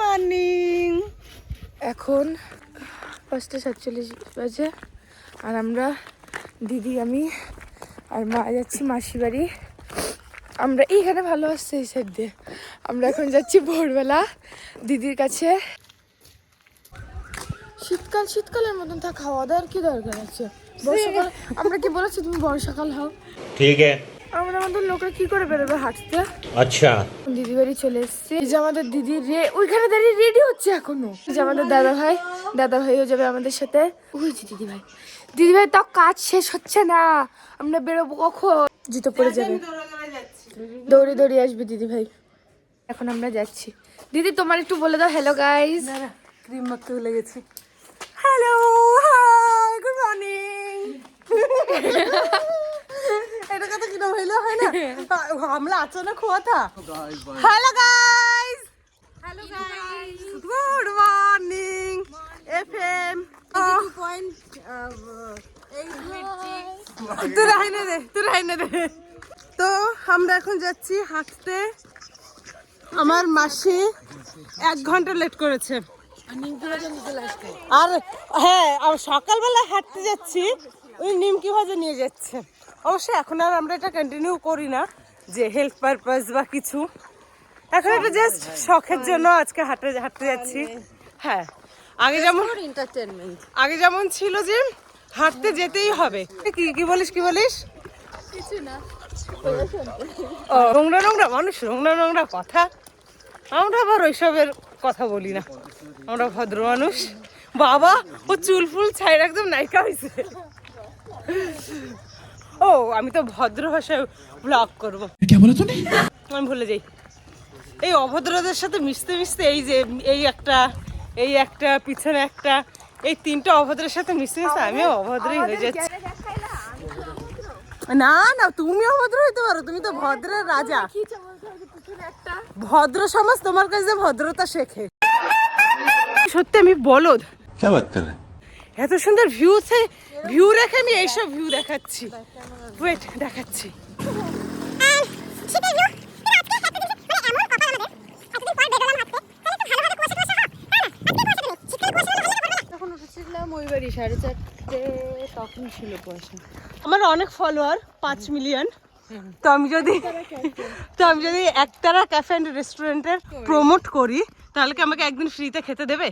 Morning. এখন পাঁচটা সাতচল্লিশ বাজে আর আমরা দিদি আমি আর মা যাচ্ছি মাসি বাড়ি। আমরা এইখানে ভালো আসছে এই সাইড। দিয়ে আমরা এখন যাচ্ছি ভোরবেলা দিদির কাছে। শীতকাল শীতকালের মতন থাক খাওয়া দাওয়ার কি দরকার আছে? বর্ষাকাল আমরা কি বলেছি তুমি বর্ষাকাল হও? ঠিক আছে। আমাদের করে বেরোবে হাঁটতে? আচ্ছা। দিদি চলে যে আমাদের রে ওইখানে দাঁড়িয়ে রেডি হচ্ছে যে আমাদের দাদা ভাই দাদা ভাইও যাবে আমাদের সাথে। তাও কাজ শেষ হচ্ছে না। আমরা বেরোবো কখন? জুতো পরে যাবে। দৌড়ে দৌড়ে আসবে দিদি ভাই। এখন আমরা যাচ্ছি। দিদি তোমার একটু বলে দাও হ্যালো গাইস ক্রিম মাখতে ভুলে গেছি। হ্যালো হাই গুড মর্নিং এটা কথা কিনা হইলে? হয় না? আমরা আচানক হওয়া থা hello guys hello guys good morning FM 2.8 তুই রাহিনে রে তুই রাহিনে রে তো আমরা এখন যাচ্ছি হাঁটতে। আমার মাসি এক ঘণ্টা লেট করেছে। আর হ্যাঁ সকালবেলা হাঁটতে যাচ্ছি ওই নিমকি ভাজা নিয়ে যাচ্ছে। অবশ্যই এখন আর আমরা এটা কন্টিনিউ করি না যে হেলথ পারপাস বা কিছু। এখন এটা জাস্ট শখের জন্য আজকে হাঁটতে হাঁটতে যাচ্ছি। হ্যাঁ আগে যেমন আগে যেমন ছিল যে হাঁটতে যেতেই হবে। কি কি বলিস কি বলিস? ও, নোংরা নোংরা মানুষ নোংরা নোংরা কথা। আমরা আবার ওইসবের কথা বলি না। আমরা ভদ্র মানুষ। বাবা ও চুল ফুল ছাইড় একদম নায়িকা হয়েছে ও আমি তো ভদ্র ভাষায় ব্লগ করব। আমি ভুলে যাই। এই অভদ্রদের সাথে মিশতে মিশতে এই যে এই একটা এই একটা পিছনে একটা এই তিনটা অভদ্রের সাথে মিশে মিশে আমিও অভদ্রই হয়ে যাচ্ছি। না না তুমি অভদ্র হইতে পারো তুমি তো ভদ্রের রাজা। ভদ্র সমাজ তোমার কাছে ভদ্রতা শেখে। সত্যি আমি বলদ। এত সুন্দর ভিউ ভিউ রেখে আমি এইসব ভিউ দেখাচ্ছি। ওয়েট দেখাচ্ছি। ওই বাড়ি সাড়ে চারটে তখন ছিল কুয়াশা। আমার অনেক ফলোয়ার পাঁচ মিলিয়ন তো আমি যদি তো আমি যদি একতারা ক্যাফে অ্যান্ড রেস্টুরেন্টের প্রমোট করি তাহলে কি আমাকে একদিন ফ্রিতে খেতে দেবে?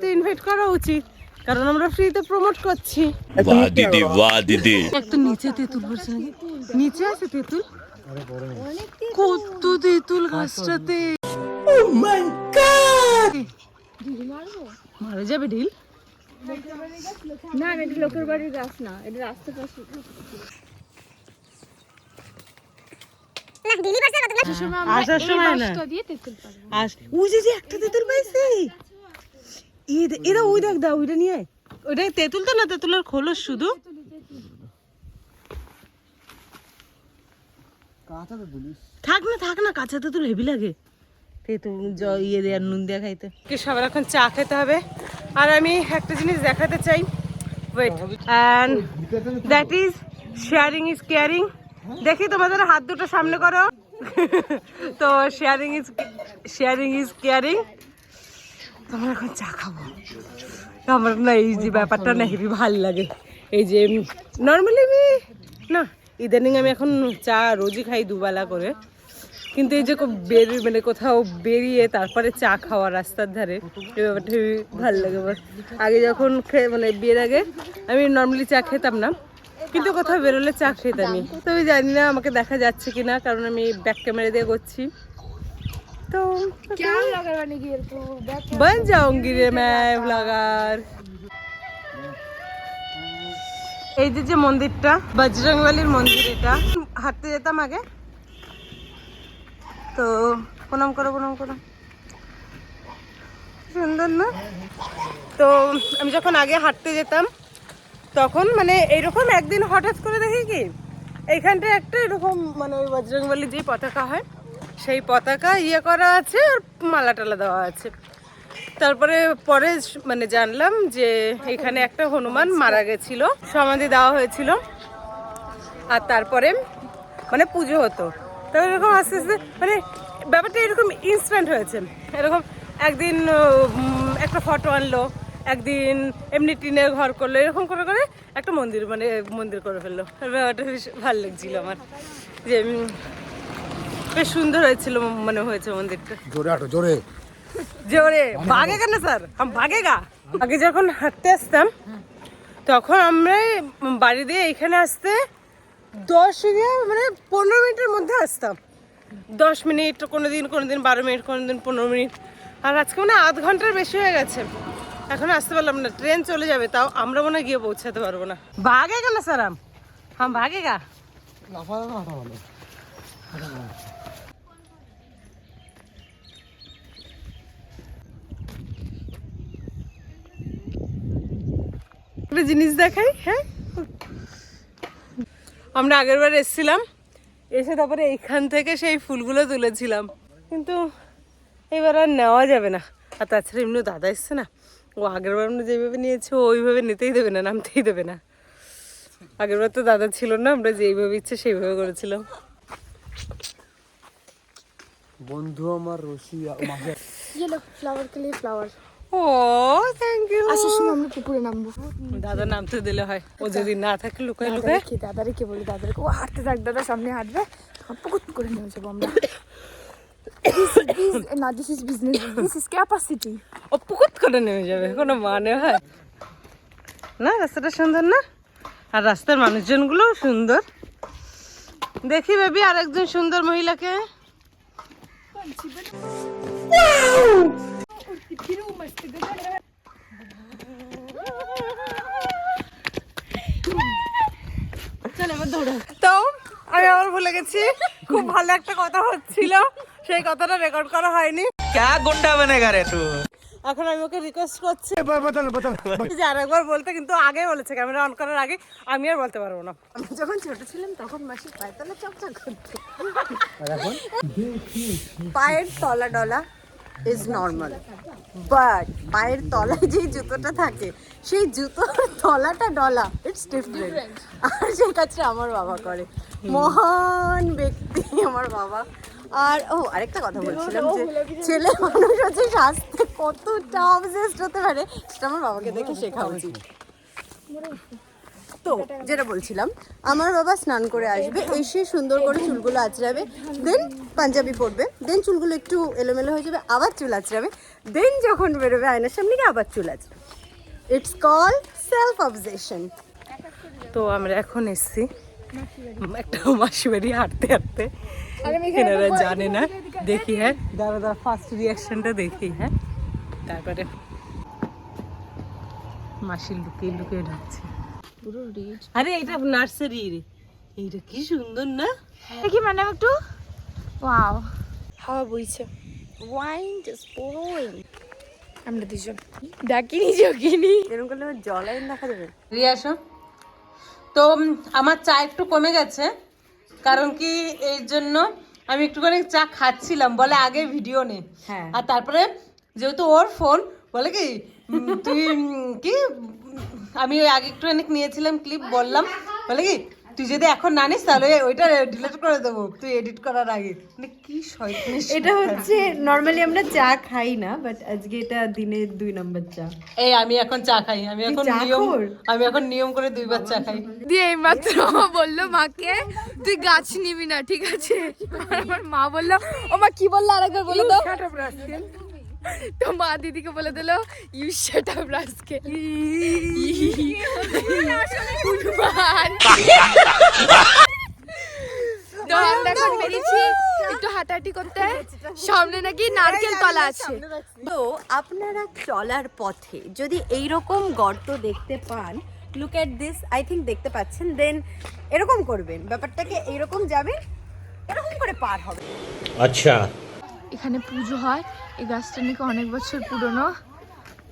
তো ইনভাইট করা উচিত। কারণ আমরা ফ্রিতে প্রমোট করছি। বাহ দিদি বাহ দিদি। একটু নিচে তেঁতুল পড়ছে নিচে আছে তেঁতুল? কত তেঁতুল গাছটাতে। oh মারা যাবে ঢিল না এটা লোকের বাড়ির গাছ না এটা রাস্তা পাশে। হ্যাঁ, আসার সময় না। ওই যে একটা তেঁতুল পাইছি। ওই দেখ ওইটা নিয়ে। ওইটা তেঁতুল তো না? তেঁতুলের খোলস শুধু? থাক না থাক না কাঁচা তেঁতুল হেভি লাগে। তেঁতুল জ ইয়ে নুন খাইতে। সবার এখন চা খেতে হবে। আর আমি একটা জিনিস দেখাতে চাই। Wait and that is sharing is caring দেখি তোমাদের হাত দুটো সামনে করো। তো sharing is sharing is caring তোমার এখন চা খাব। আমার না এই যে ব্যাপারটা না হেবি ভালো লাগে। এই যে নর্মালি আমি, না ইদানিং আমি এখন চা রোজই খাই দুবেলা করে। কিন্তু এই যে কো- বের মানে কোথাও বেরিয়ে তারপরে চা খাওয়া রাস্তার ধারে, এই ব্যাপারটা হেবি ভালো লাগে আমার। আগে যখন খে- মানে বিয়ের আগে আমি নর্মালি চা খেতাম না। কিন্তু কোথাও বেরোলে চা খেতামই। তো আমি জানি না আমাকে দেখা যাচ্ছে কিনা, কারণ আমি ব্যাক ক্যামেরা দিয়ে করছি। তো क्या लगा बने की तो बैक बन जाऊंगी रे मैं ब्लॉगर এই যে যে মন্দিরটা বজরংবলির মন্দির এটা হাঁটতে যেতাম আগে তো প্রণাম করো প্রণাম করো সুন্দর না তো আমি যখন আগে হাঁটতে যেতাম তখন মানে এইরকম একদিন হঠাৎ করে দেখি কি এইখানটা একটা এরকম মানে ওই বজরংবলির যে পতাকা হয় সেই পতাকা ইয়ে করা আছে আর মালা টালা দেওয়া আছে। তারপরে পরে মানে জানলাম যে এখানে একটা হনুমান মারা গেছিল, সমাধি দেওয়া হয়েছিল। আর তারপরে মানে পুজো হতো। তো এরকম আস্তে আস্তে মানে ব্যাপারটা এরকম ইনস্ট্যান্ট হয়েছে। এরকম একদিন একটা ফটো আনলো, একদিন এমনি টিনের ঘর করল, এরকম করে করে একটা মন্দির মানে মন্দির করে ফেলল। ব্যাপারটা বেশ ভালো লাগছিল আমার। যে বেশ সুন্দর হয়েছিল মনে হয়েছে মন্দিরটা। জোরে আটো জোরে। জোরে। ভাগেগা না স্যার? আম ভাগেগা? আগে যখন হাঁটতে আসতাম তখন আমরা বাড়ি দিয়ে এখানে আসতে দশ মানে পনেরো মিনিটের মধ্যে আসতাম। দশ মিনিট কোনো দিন কোনো দিন বারো মিনিট কোনো দিন পনেরো মিনিট। আর আজকে মানে আধ ঘণ্টার বেশি হয়ে গেছে। এখন আসতে পারলাম না ট্রেন চলে যাবে তাও আমরা মনে হয় গিয়ে পৌঁছাতে পারব না। ভাগেগা না স্যার আম? ভাগেগা? লাফানো না হাঁটা ভালো একটা জিনিস দেখাই হ্যাঁ? আমরা আগের বার এসেছিলাম এসে তারপরে এইখান থেকে সেই ফুলগুলো তুলেছিলাম। কিন্তু এবার আর নেওয়া যাবে না। আর তাছাড়া এমনি দাদা এসছে না। ও আগের বার আমরা যেভাবে নিয়েছি ও ওইভাবে নিতেই দেবে না নামতেই দেবে না। আগের বার তো দাদা ছিল না আমরা যেইভাবে ইচ্ছে সেইভাবে করেছিলাম। বন্ধু আমার রশিয়া মাঝে ये लो ও থ্যাংক ইউ আসার আমরা পুকুরে নামবো। দাদা নামতে দিলে হয়। ও যদি না থাকে লুকায় লুকায়। কি দাদারে কি বলি দাদারে ও হাঁটতে থাক দাদা সামনে হাঁটবে। পুকুর করে নিয়ে যাব আমরা। না this is business this is capacity ও পুকুর করে নেমে যাবে কোনো মানে হয়। না রাস্তাটা সুন্দর না? আর রাস্তার মানুষজনগুলো সুন্দর। দেখি বেবি আরেকজন সুন্দর মহিলাকে। তো আমি আবার ভুলে গেছি। খুব ভালো একটা কথা হচ্ছিল। সেই কথাটা রেকর্ড করা হয়নি। ক্যা গুন্ডা বনেগা রে তু? এখন আমি ওকে রিকোয়েস্ট করছি। যে আরেকবার বলতে কিন্তু আগে বলেছে ক্যামেরা অন করার আগে। আমি আর বলতে পারব না। আমি যখন ছোট ছিলাম তখন মাসি পায়ের তলা চকচক করতো। পায়ের তলা ডলা। ইজ নর্মাল বাট পায়ের তলায় যে জুতোটা থাকে সেই জুতোর তলাটা ডলা ইটস ডিফারেন্ট আর সেই কাজটা আমার বাবা করে। মহান ব্যক্তি আমার বাবা। আর ও আরেকটা কথা বলছিলাম যে ছেলে মানুষ হচ্ছে স্বাস্থ্যে কতটা অবজেস্ট হতে পারে সেটা আমার বাবাকে দেখে শেখা উচিত। তো যেটা বলছিলাম আমার বাবা স্নান করে আসবে এসে সুন্দর করে চুলগুলো আঁচড়াবে দেন পাঞ্জাবি পরবে দেন চুলগুলো একটু এলোমেলো হয়ে যাবে আবার চুল আঁচড়াবে দেন যখন বেরোবে আয়নার সামনে গিয়ে আবার চুল আঁচড়াবে। ইটস কল সেলফ অবজেশন তো আমরা এখন এসছি একটা মাসি বাড়ি হাঁটতে। হাঁটতে এনারা জানে না। দেখি হ্যাঁ দাদা দাঁড়া ফার্স্ট রিয়াকশনটা দেখি হ্যাঁ। তারপরে মাসি লুকিয়ে লুকিয়ে ঢুকছে আরে এটা নার্সারি রে। এইটা কি সুন্দর না? দেখি মানে একটু। ওয়াও হাওয়া বইছে। ওয়াইন জাস্ট পোরিং আমরা দুজন। ডাকিনি জগিনি। এরকম করলে আমার জলাইন দেখা যাবে। রিয়াসো তো উম, আমার চা একটু কমে গেছে কারণ কি এই জন্য আমি একটুখানি চা খাচ্ছিলাম। বলে আগে ভিডিও নে। হ্যাঁ। আর তারপরে যেহেতু ওর ফোন বলে কি তুই কি আমি ওই আগে একটুখানি নিয়েছিলাম ক্লিপ বললাম। বলে কি তুই যদি এখন না নিস তাহলে ওইটা ডিলিট করে দেবো। তুই এডিট করার আগে। মানে কি শয়তানি এটা হচ্ছে নর্মালি আমরা চা খাই না বাট আজকে এটা দিনে দুই নম্বর চা। এই আমি এখন চা খাই। আমি এখন চা নিয়ম আমি এখন নিয়ম করে দুইবার চা খাই। দিয়ে এইমাত্র বলল মাকে তুই গাছ নিবি না ঠিক আছে? আমার মা বলল ও মা কি বলল? আরেকবার বলে দাও। তো মা দিদিকে বলে দিল ইউ শেট আপ রাস্কেল একটু হাঁটাহাঁটি করতে। সামনে নাকি নারকেল তলা আছে। তো আপনারা চলার পথে যদি এই রকম গর্ত দেখতে পান look at this I think দেখতে পাচ্ছেন দেন এরকম করবেন। ব্যাপারটাকে এরকম যাবে এরকম করে পার হবে। আচ্ছা। এখানে পুজো হয়। এই গাছটা নাকি অনেক বছর পুরনো।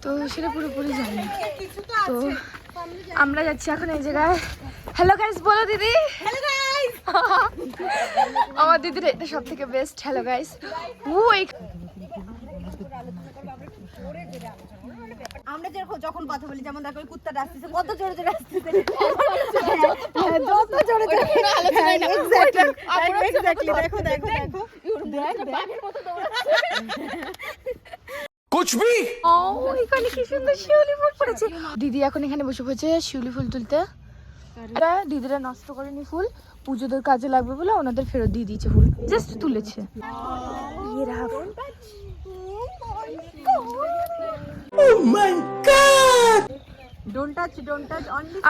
তো সেটা পুরোপুরি জানি। তো আমরা যাচ্ছি এখন এই জায়গায়। হ্যালো গাইস বলো দিদি। আমার দিদির এটা সব থেকে বেস্ট হ্যালো গাইস ও এই আমরা যখন কথা বলি যেমন দেখো কুত্তাটা আসতেছে কত জোরে জোরে আসতেছে। যত জোরে জোরে এক্স্যাক্টলি দেখো দেখো দেখো কুছ কি সুন্দর শিউলি ফুল দিদি এখন এখানে বসে পড়েছে শিউলি ফুল তুলতে। দিদিরা নষ্ট করেনি ফুল। পুজোদের কাজে লাগবে বলে ওনাদের ফেরত দিয়ে দিয়েছে ফুল। জাস্ট তুলেছে। Oh my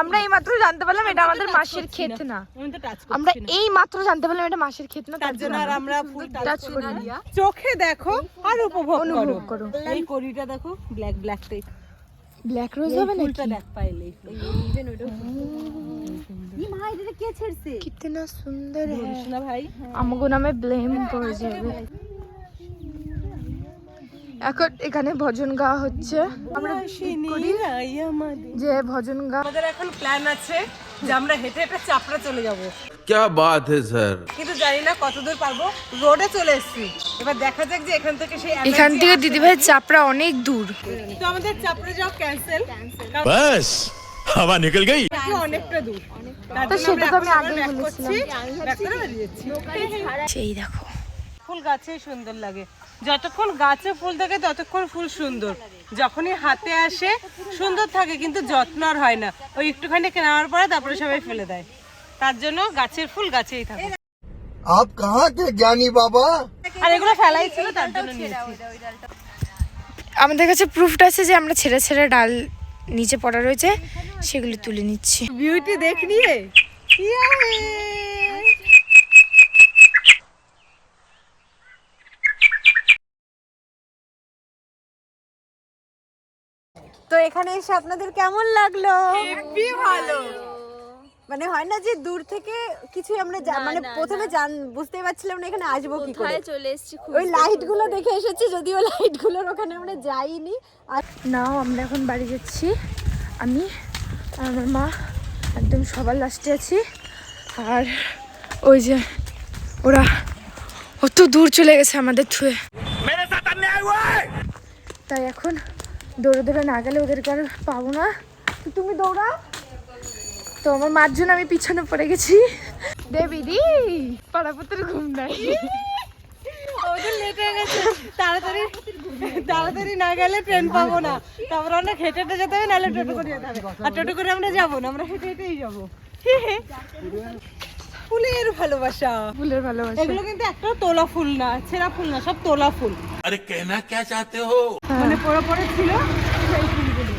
আমরা এই মাত্র জানতে পারলাম এটা আমাদের মাসের ক্ষেত না আমি তো টাচ আমরা এই মাত্র জানতে পারলাম এটা মাসের ক্ষেত না তার জন্য আর আমরা ফুল টাচ করি না। চোখে দেখো আর উপভোগ করো অনুভব করো এই কড়িটা দেখো black black type black rose হবে না ফুলটা দেখ পাইলে ই মা এটা কে ছেড়ছে कितना सुंदर है না ভাই আমাগো নামে ব্লেম করে যাবে এখন এখানে ভজন গাওয়া হচ্ছে আমরা করি যে ভজন গা আমাদের এখন প্ল্যান আছে যে আমরা হেঁটে হেঁটে চাপড়া চলে যাব क्या बात है सर কিন্তু জানি না কতদূর পারবো রোডে চলে এসেছি এবার দেখা যাক যে এখান থেকে সেই এখান থেকে দিদিভাই চাপড়া অনেক দূর তো আমাদের চাপড়ে যাওয়া ক্যান্সেল बस हवा निकल गई অনেকটা দূর তার তো জন্য সেটা তো আমরা আমি এখন আগেই আবার back বলেছিলাম। করছি, back করে বেরিয়ে যাচ্ছি। সেই দেখো ফুল গাছেই সুন্দর লাগে যতক্ষণ গাছে ফুল থাকে ততক্ষণ ফুল সুন্দর। যখনই হাতে আসে সুন্দর থাকে কিন্তু যত্ন আর হয় না। ওই একটুখানি কেনার পরে তারপরে সবাই ফেলে দেয়। তার জন্য গাছের ফুল গাছেই থাকে। আপ কাহা কে জ্ঞানী বাবা? আর এগুলো ফেলাই ছিল তার জন্য আমাদের কাছে প্রুফটা আছে যে আমরা ছেড়ে ছেড়ে ডাল নিচে পড়া রয়েছে সেগুলো তুলে নিচ্ছি। বিউটি দেখ নিয়ে। ইয়ে! তো এখানে এসে আপনাদের কেমন লাগল? ভালো। মানে হয় না যে দূর থেকে কিছু আমরা মানে প্রথমে জান বুঝতেই পারছিলাম না এখানে আসব কি করে। চলে এসেছি ওই লাইটগুলো দেখে এসেছি যদিও লাইটগুলোর ওখানে আমরা যাইনি। আর নাও আমরা এখন বাড়ি যাচ্ছি। আমি আর আমার মা একদম সবার লাস্টে আছি। আর ওই যে ওরা অত দূর চলে গেছে আমাদের থুয়ে। তাই এখন দৌড়ে দৌড়ে না গেলে ওদেরকে আর পাবো না। তো তুমি দৌড়াও। তো আমার মার জন্য আমি পিছনে পড়ে গেছি। দেবী দি পাড়াপত্রের ঘুম নাই। তাড়াতাড়ি তাড়াতাড়ি না গেলে ট্রেন পাবো না। তারপর আমরা হেঁটে নাহলে টোটো করে যেতে হবে। আর টোটো করে আমরা যাব না, আমরা হেঁটে হেঁটেই যাব। ফুলের ভালোবাসা। ফুলের ভালোবাসা। এগুলো কিন্তু একটা তোলা ফুল না ছেঁড়া ফুল না সব তোলা ফুল। আরে কেনা কে চাতে হো? হ্যাঁ। মানে পড়ে ছিল সেই ফুলগুলো।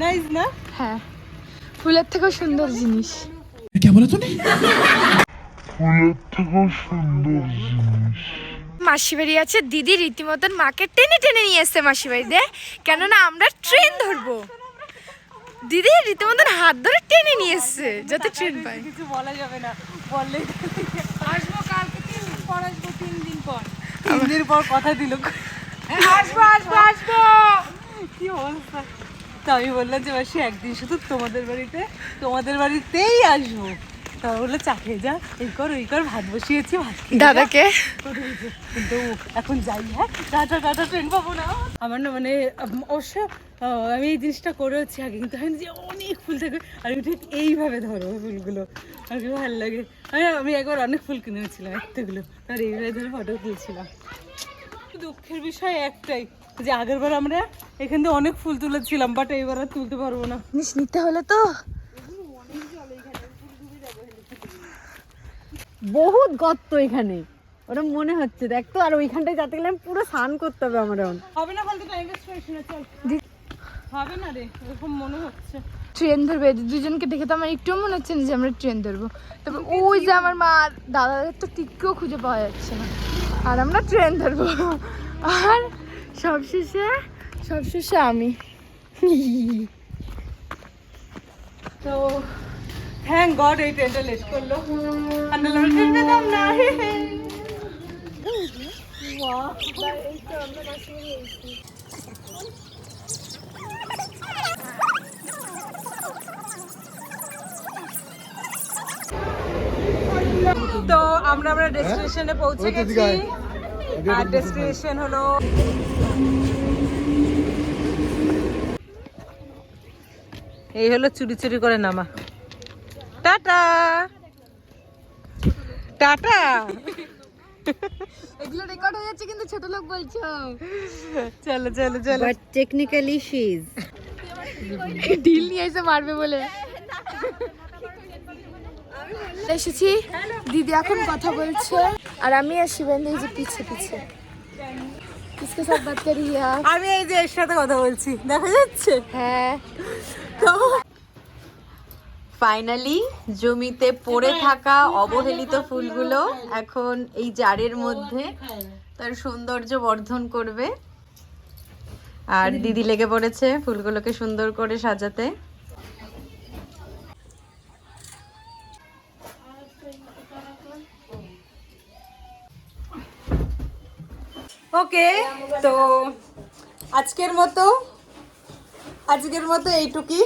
নাইস না? হ্যাঁ। ফুলের থেকে সুন্দর জিনিস। কে বলে তুমি ফুলের সুন্দর জিনিস। মাসি বাড়ি আছে দিদি রীতিমতন মাকে টেনে টেনে নিয়ে এসছে মাসি বাড়িতে কেননা আমরা ট্রেন ধরবো। দিদি রীতিমতন হাত ধরে টেনে নিয়ে এসছে যাতে ট্রেন পাই কিছু বলা যাবে না বললে আসব কালকে তিন দিন পর আসব তিন দিন পর। তিন দিন পর কথা দিল। আসব আসব আসব। কি অবস্থা? তো আমি বললাম যে বাসি একদিন শুধু তোমাদের বাড়িতে তোমাদের বাড়িতেই আসব। বলল যা এই কর ওই কর ভাত বসিয়েছি ভাত দাদাকে? কিন্তু এখন যাই হ্যাঁ টাটা টাটা ট্রেন পাবো না। আমার না মানে অবশ্য আমি এই জিনিসটা করেছি আগে কিন্তু আমি যে অনেক ফুল থাকে আর ঠিক এইভাবে ধরো ফুলগুলো। আর কি ভালো লাগে। আমি আমি একবার অনেক ফুল কিনেছিলাম এতগুলো আর এইভাবে ধরে ফটো তুলছিলাম। দুঃখের বিষয় একটাই যে আগেরবার আমরা এখান থেকে অনেক ফুল তুলেছিলাম বাট এইবার আর তুলতে পারব না। জিনিস নিতে হলে তো বহুত গর্ত এখানে। ওটা মনে হচ্ছে। দেখ তো আর ওইখানটায় যেতে গেলে পুরো স্নান করতে হবে আমার এখন। হবে না বলতে টাইম ওয়েস্ট করিস না চল। হবে না রে এরকম মনে হচ্ছে। ট্রেন ধরবে দুজনকে দেখে তো আমার একটুও মনে হচ্ছে না যে আমরা ট্রেন ধরবো। তারপর ওই যে আমার মা আর দাদাদের তো টিককেও খুঁজে পাওয়া যাচ্ছে না। আর আমরা ট্রেন ধরবো। আর সবশেষে সবশেষে আমি। তো থ্যাংক গড এই ট্রেনটা লেট করল। না তো আমরা আমরা ডেস্টিনেশনে পৌঁছে গেছি। আর ডেস্টিনেশন হলো এই হলো চুরি চুরি করে নামা। টাটা। টাটা। এগুলো রেকর্ড হয়ে যাচ্ছে কিন্তু ছোট লোক বলছো। চলো চলো চলো। বাট টেকনিক্যালি শি ইজ ঢিল নিয়ে এসে মারবে বলে। এসেছি। দিদি এখন কথা বলছে। আর আমি আর শিবেন্দ্র এই যে পিছে পিছে। आप? আমি এই যে এর সাথে কথা বলছি দেখা যাচ্ছে? হ্যাঁ। ফাইনালি জমিতে পড়ে থাকা অবহেলিত ফুলগুলো এখন এই জারের মধ্যে তার সৌন্দর্য বর্ধন করবে। আর দিদি লেগে পড়েছে ফুলগুলোকে সুন্দর করে সাজাতে। ওকে তো আজকের মতো আজকের মতো এইটুকুই।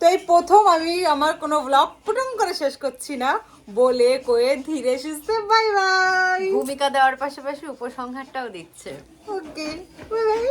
তো এই প্রথম আমি আমার কোনো ব্লগ পুটুম করে শেষ করছি না। বলে কয়ে ধীরে সুস্থে বাই বাই ভূমিকা দেওয়ার পাশাপাশি উপসংহারটাও দিচ্ছে। Okay bye